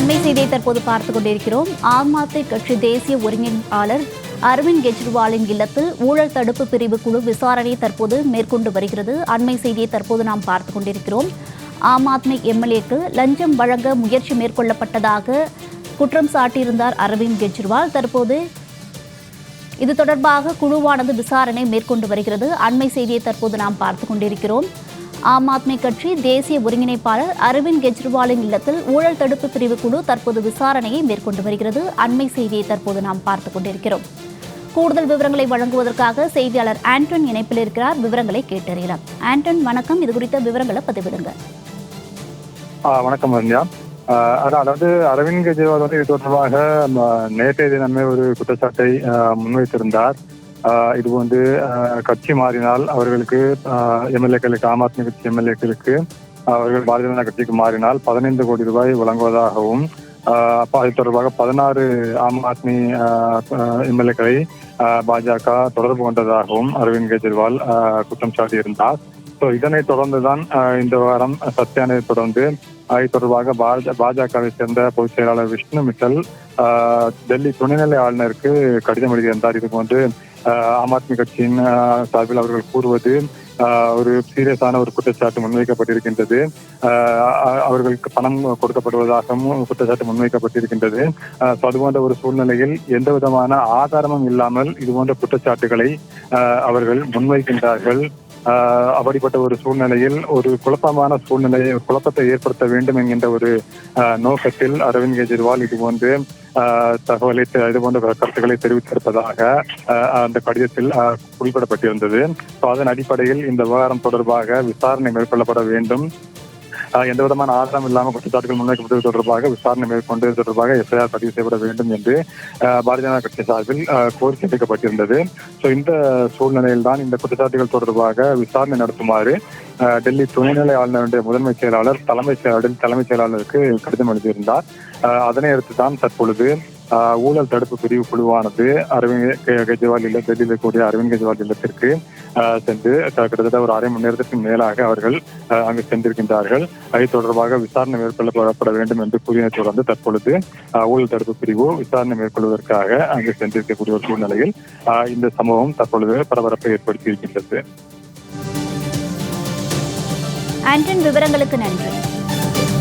அண்மை செய்தியை தற்போது பார்த்துக் கொண்டிருக்கிறோம். ஆம் ஆத்மி கட்சி தேசிய ஒருங்கிணைப்பாளர் அரவிந்த் கெஜ்ரிவாலின் இல்லத்தில் ஊழல் தடுப்பு பிரிவு குழு விசாரணை தற்போது மேற்கொண்டு வருகிறது. அண்மை செய்தியை தற்போது நாம் பார்த்துக் கொண்டிருக்கிறோம். ஆம் ஆத்மி எம்எல்ஏக்கு லஞ்சம் வழங்க முயற்சி மேற்கொள்ளப்பட்டதாக குற்றம் சாட்டியிருந்தார் அரவிந்த் கெஜ்ரிவால். தற்போது இது தொடர்பாக குழுவானது விசாரணை மேற்கொண்டு வருகிறது. அண்மை செய்தியை தற்போது நாம் பார்த்துக் கொண்டிருக்கிறோம். ஆம் ஆத்மி கட்சி தேசிய ஒருங்கிணைப்பாளர் அரவிந்த் கெஜ்ரிவாலின் இல்லத்தில் ஊழல் தடுப்பு பிரிவு குழு தற்போது விசாரணையை மேற்கொண்டு வருகிறது. அண்மை செய்தியை தற்போது நாம் பார்த்துக் கொண்டிருக்கிறோம். கூடுதல் விவரங்களை வழங்குவதற்காக செய்தியாளர் ஆண்டன் இணைப்பில் இருக்கிறார். விவரங்களை கேட்டறியலாம். ஆண்டன் வணக்கம். இது குறித்த விவரங்களை பதிவிடுங்க. வணக்கம் ரம்யா. அதாவது அரவிந்த் கெஜ்ரிவால் வந்து இது தொடர்பாக நேற்றைய தினமே ஒரு குற்றச்சாட்டை முன்வைத்திருந்தார். இது வந்து கட்சி மாறினால் அவர்களுக்கு எம்எல்ஏக்களுக்கு ஆம் ஆத்மி கட்சி எம்எல்ஏக்களுக்கு அவர்கள் பாரதிய ஜனதா கட்சிக்கு மாறினால் பதினைந்து கோடி ரூபாய் வழங்குவதாகவும் ஆ, அது தொடர்பாக பதினாறு ஆம் ஆத்மி எம்எல்ஏக்களை பாஜக தொடர்பு கொண்டதாகவும் அரவிந்த் கெஜ்ரிவால் குற்றம் சாட்டியிருந்தார். ஸோ இதனைத் தொடர்ந்துதான் ஆஹ், இந்த வாரம் சத்யானை தொடர்ந்து அது தொடர்பாக பாஜ பாஜகவை சேர்ந்த பொதுச் செயலாளர் விஷ்ணு மிட்டல் ஆஹ், டெல்லி துணைநிலை ஆளுநருக்கு கடிதம் எழுதியிருந்தார். இது போன்று ஆஹ், ஆம் ஆத்மி கட்சியின் சார்பில் அவர்கள் கூறுவது ஆஹ், ஒரு சீரியஸான ஒரு குற்றச்சாட்டு முன்வைக்கப்பட்டிருக்கின்றது. ஆஹ், அவர்களுக்கு பணம் கொடுக்கப்படுவதாகவும் குற்றச்சாட்டு முன்வைக்கப்பட்டிருக்கின்றது. ஆஹ், அது போன்ற ஒரு சூழ்நிலையில் எந்த விதமான ஆதாரமும் இல்லாமல் இது போன்ற குற்றச்சாட்டுகளை அவர்கள் முன்வைக்கின்றார்கள். அப்படிப்பட்ட ஒரு சூழ்நிலையில் ஒரு குழப்பமான சூழ்நிலையை குழப்பத்தை ஏற்படுத்த வேண்டும் என்கின்ற ஒரு நோக்கத்தில் அரவிந்த் கெஜ்ரிவால் இது போன்று ஆஹ், தகவலை இது போன்ற கருத்துக்களை தெரிவித்திருப்பதாக அந்த கடிதத்தில் குறிப்பிடப்பட்டிருந்தது. அதன் அடிப்படையில் இந்த விவகாரம் தொடர்பாக விசாரணை மேற்கொள்ளப்பட வேண்டும். எந்த விதமான ஆதாரம் இல்லாமல் குற்றச்சாட்டுகள் முன்வைக்கப்பட்டது தொடர்பாக விசாரணை மேற்கொண்டு தொடர்பாக எஃப்ஐஆர் பதிவு செய்யப்பட வேண்டும் என்று ஆஹ், பாரதிய ஜனதா கட்சி சார்பில் கோரிக்கை வைக்கப்பட்டிருந்தது. ஸோ இந்த சூழ்நிலையில் தான் இந்த குற்றச்சாட்டுகள் தொடர்பாக விசாரணை நடத்துமாறு அஹ், டெல்லி துணைநிலை ஆளுநருடைய முதன்மை செயலாளர் தலைமைச் செயலாளர் தலைமைச் செயலாளருக்கு கடிதம் எழுதியிருந்தார். அஹ், அதனை அடுத்து தான் தற்பொழுது ஊழல் தடுப்பு பிரிவு குழுவானது அரவிந்த் கெஜ்ரிவால் இல்ல டெல்லியில் இருக்கக்கூடிய அரவிந்த் கெஜ்ரிவால் இல்லத்திற்கு சென்று கிட்டத்தட்ட ஒரு அரை மணி நேரத்திற்கு மேலாக அவர்கள் அஹ், அங்கு சென்றிருக்கின்றார்கள். அது தொடர்பாக விசாரணை மேற்கொள்ளப்பட வேண்டும் என்று கூறியதை தொடர்ந்து தற்பொழுது ஊழல் தடுப்பு பிரிவு விசாரணை மேற்கொள்வதற்காக அங்கு சென்றிருக்கக்கூடிய ஒரு சூழ்நிலையில் ஆஹ் இந்த சம்பவம் தற்பொழுது பரபரப்பை ஏற்படுத்தி இருக்கின்றது. ஆண்டன் விவரங்களுக்கு நன்றி.